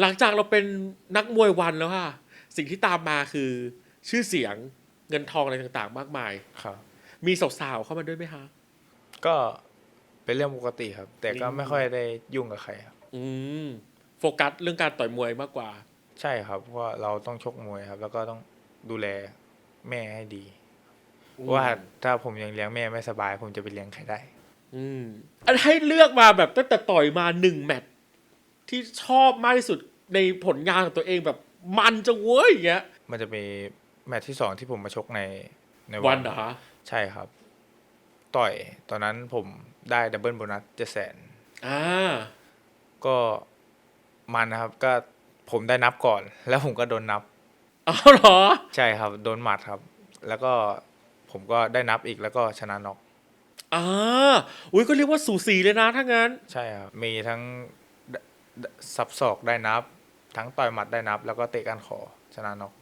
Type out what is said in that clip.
หลังจากเราเป็นนักมวยวันแล้วค่ะสิ่งที่ตามมาคือชื่อเสียงเงินทองอะไรต่างๆ มากมาย ครับ มีสาวๆเข้ามาด้วยไหมคะ ก็เป็นเรื่องปกติครับ แต่ก็อืมไม่ค่อยได้ยุ่งกับใครครับ อืมโฟกัสเรื่องการต่อยมวยมากกว่า ใช่ครับเพราะว่าเราต้องชกมวยครับ แล้วก็ต้องดูแลแม่ให้ดีเพราะว่าถ้าผมยังเลี้ยงแม่ไม่สบาย ผมจะไปเลี้ยงใครได้ อืมอันให้เลือกมาแบบตั้งแต่ต่อยมาหนึ่งแมตช์ ที่ชอบมากที่สุดในผลงานของตัวเองแบบมันจะเว้ยอย่างเงี้ย มันจะมีแมตช์ที่สองที่ผมมาชกในในวันเหรอคะใช่ครับ ต่อยตอนนั้นผมได้ดับเบิลโบนัสเจ็ดแสนอ่าก็มันนะครับก็ผมได้นับก่อน แล้วผมก็โดนนับ เอาเหรอ ใช่ครับ โดนหมัดครับ แล้วก็ผมก็ได้นับอีกแล้วก็ชนะน็อกอ่าอุ้ยก็เรียกว่าสูสีเลยนะถ้างั้น ใช่ครับมีทั้งดด สับศอกได้นับ ทั้งต่อยหมัดได้นับ แล้วก็เตะก้านคอชนะน็อก